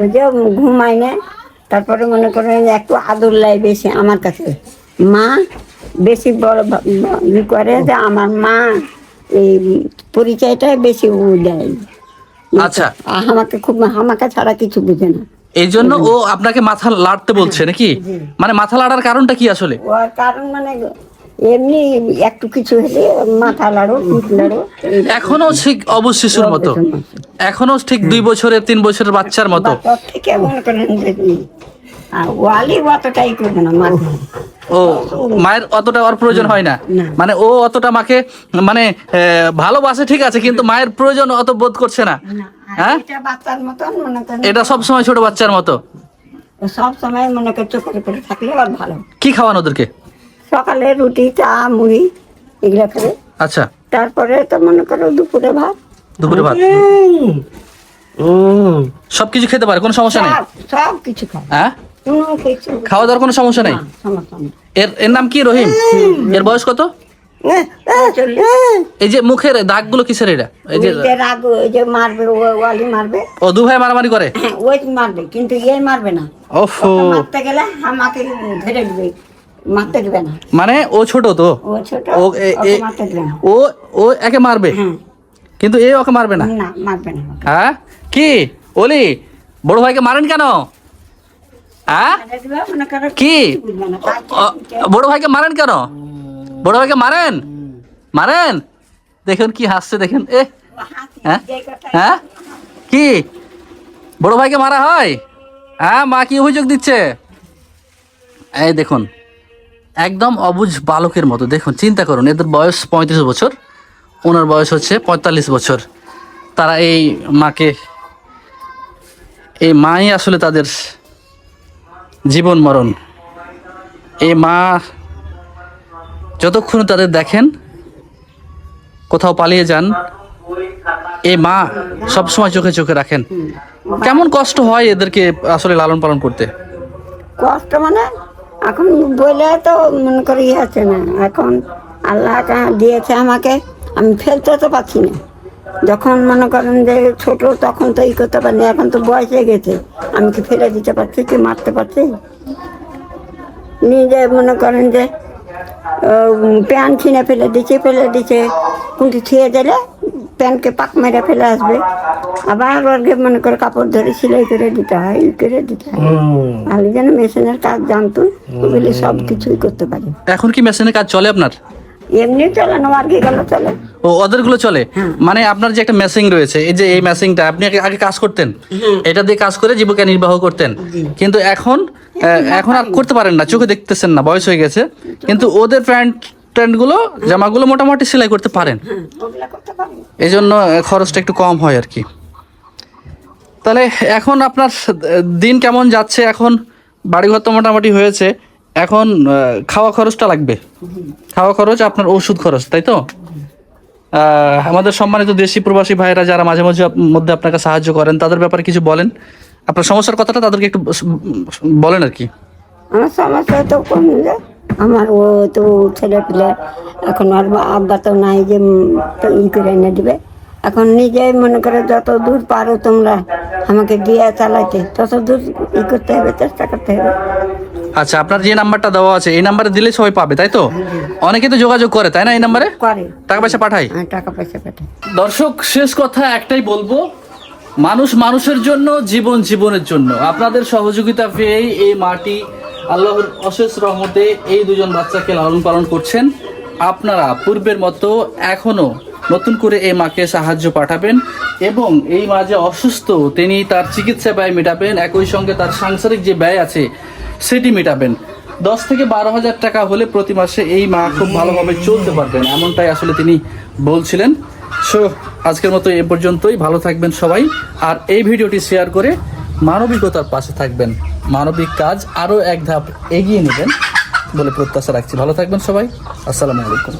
ওই যে ঘুমায় না তারপরে মনে করেন একটু আদর লাই বেশি আমার কাছে। মা বেশি বড় ই করে যে আমার মা এই পরিচয়টাই বেশি উ দেয়। আচ্ছা। আমাকে খুব আমাকে ছাড়া কিছু বুঝে না। এই জন্য ও আপনাকে মাথা লাড়তে বলছে নাকি? মানে মাথা লাড়ার কারণটা কি আসলে? ওর কারণ মানে এমনি একটু কিছু হলে মাথা লাড়ো পিঠ লাড়ো। এখনও ঠিক অবুজ শিশুর মতো। এখনও ঠিক দুই বছরের তিন বছরের বাচ্চার মতো। থেকে মনে করেন ওয়ালি অতটাই করবে না মাথা ও মায়ের অতটা ওর প্রয়োজন হয় না। মানে ও অতটা মাকে মানে ভালোবাসে ঠিক আছে কিন্তু মায়ের প্রয়োজন অত বোধ করছে না। হ্যাঁ? এটা সব সময় ছোট বাচ্চার মতো। সব সময় মনে করে চোখের করে থাকলে আর ভালো। কি খাওয়ান ওদেরকে? সকালে রুটি চা মুড়ি এগুলো করে আচ্ছা। তারপরে তো মনে করো দুপুরে ভাত। দুপুরে ভাত। সবকিছু খেতে পারে কোনো সমস্যা নেই? সব সব কিছু খায়। হ্যাঁ খাওয়া দাওয়ার কোনো সমস্যা নেই? এর এর নাম কি রহিম? এর বয়স কত। এই যে মুখের দাগগুলো কিসের এটা? এই যে রাগ ওই যে মারবে ওয়ালি মারবে। ও দু ভাই মারামারি করে? হ্যাঁ ওই মারবে কিন্তু ইয়ে মারবে না। ওফো। ওকে মারতে গেলে আমাকে ধরে দিবে। মারতে দিবে না। মানে ও ছোট তো? ও ছোট ও এ- ওকে এ- মারতে দিবে না। ও ও একে মারবে? হ্যাঁ। কিন্তু এ ওকে মারবে না? না মারবে না হ্যাঁ? কি? ওলি বড় ভাইকে মারেন কেন? হ্যাঁ? কি? বড় ভাইকে মারেন কেন? বড় ভাইকে মারেন? মারেন? দেখুন কি হাসছে দেখেন এ হ্যাঁ? হ্যাঁ? কি? বড় ভাইকে মারা হয়? হ্যাঁ মা কি অভিযোগ দিচ্ছে? এই দেখুন একদম অবুঝ বালকের মতো। দেখুন, চিন্তা করুন, এদের বয়স পঁয়ত্রিশ বছর, ওনার বয়স হচ্ছে পঁয়তাল্লিশ বছর। তারা এই মাকে, এই মাই আসলে তাদের জীবন মরণ। এই মা যতক্ষণ তাদের দেখেন, কোথাও পালিয়ে যান, এই মা সবসময় চোখে চোখে রাখেন। কেমন কষ্ট হয় এদেরকে আসলে লালন পালন করতে? কষ্ট মানে এখন বলে তো মনে করি ইয়ে আছে না। এখন আল্লাহ দিয়েছে আমাকে, আমি ফেলতে তো পারছি না। যখন মনে করেন যে ছোট, তখন তো ই করতে পারিনি এখন তো বয়স হয়ে গেছে। আমি কি ফেলে দিতে পারছি, কি মারতে পারছি? নিজে মনে করেন যে প্যান্ট ছিঁড়ে ফেলে দিচ্ছে ফেলে দিচ্ছে কিন্তু ছিঁড়ে দিলে প্যান্টকে পাক মেরে ফেলে আসবে। আবার ওরকে মনে করে কাপড় ধরে সেলাই করে দিতে হয় ই করে দিতে হয়। আমি যেন মেশিনের কাজ জানতো ওগুলি সব কিছুই করতে পারি। এখন কি মেশিনের কাজ চলে আপনার? এমনি চলে না আর কি গেল চলে। ও ওদেরগুলো চলে? মানে আপনার যে একটা মেশিং রয়েছে এই যে এই মেশিংটা আপনি আগে আগে কাজ করতেন। এটা দিয়ে কাজ করে জীবিকা নির্বাহ করতেন। কিন্তু এখন এখন আর করতে পারেন না চোখে দেখতেছেন না বয়স হয়ে গেছে। কিন্তু ওদের প্যান্ট ট্যান্টগুলো জামাগুলো মোটামুটি সেলাই করতে পারেন। এই জন্য খরচটা একটু কম হয় আর কি। তাহলে এখন আপনার দিন কেমন যাচ্ছে? এখন বাড়িঘর তো মোটামুটি হয়েছে। এখন খাওয়া খরচটা লাগবে। খাওয়া খরচ, আপনার ওষুধ খরচ, তাই তো? আমাদের সম্মানিত দেশি প্রবাসী ভাইরা যারা মাঝে মাঝে মধ্যে আপনাকে সাহায্য করেন, তাদের ব্যাপারে কিছু বলেন। আপনার সমস্যার কথাটা তাদেরকে একটু বলেন আর কি। আমার সমস্যা তো কম যে আমার ও তো ছেলে পিলে এখন আর বা- আব্বা তো নাই যে তো ই করে এনে দিবে। এখন নিজে মনে করে যত দূর পারো তোমরা আমাকে দিয়ে চালাইতে তত দূর ই করতে হবে চেষ্টা করতে হবে। আচ্ছা আপনার যে নাম্বারটা দেওয়া আছে এই নাম্বারে দিলে সবাই পাবে তাই তো? অনেকে তো যোগাযোগ করে তাই না এই নাম্বারে? করে। টাকা পয়সা পাঠায়? হ্যাঁ, টাকা পয়সা পাঠায়। দর্শক শেষ কথা একটাই বলব মানুষ মানুষের জন্য জীবন জীবনের জন্য। আপনাদের সহযোগিতা পেয়েই এই মাটি আল্লাহর অশেষ রহমতে এই দুজন বাচ্চাকে লালন পালন করছেন। আপনারা পূর্বের মতো এখনও নতুন করে এই মাকে সাহায্য পাঠাবেন এবং এই মা যে অসুস্থ, তিনি তার চিকিৎসা ব্যয় মেটাবেন, একই সঙ্গে তার সাংসারিক যে ব্যয় আছে সেটি মেটাবেন। দশ থেকে বারো হাজার টাকা হলে প্রতি মাসে এই মা খুব ভালোভাবে চলতে পারবেন, এমনটাই আসলে তিনি বলছিলেন। সো, আজকের মতো এ পর্যন্তই। ভালো থাকবেন সবাই। আর এই ভিডিওটি শেয়ার করে মানবিকতার পাশে থাকবেন। মানবিক কাজ আরও এক ধাপ এগিয়ে নেবেন বলে প্রত্যাশা রাখছি। ভালো থাকবেন সবাই। আসসালামু আলাইকুম।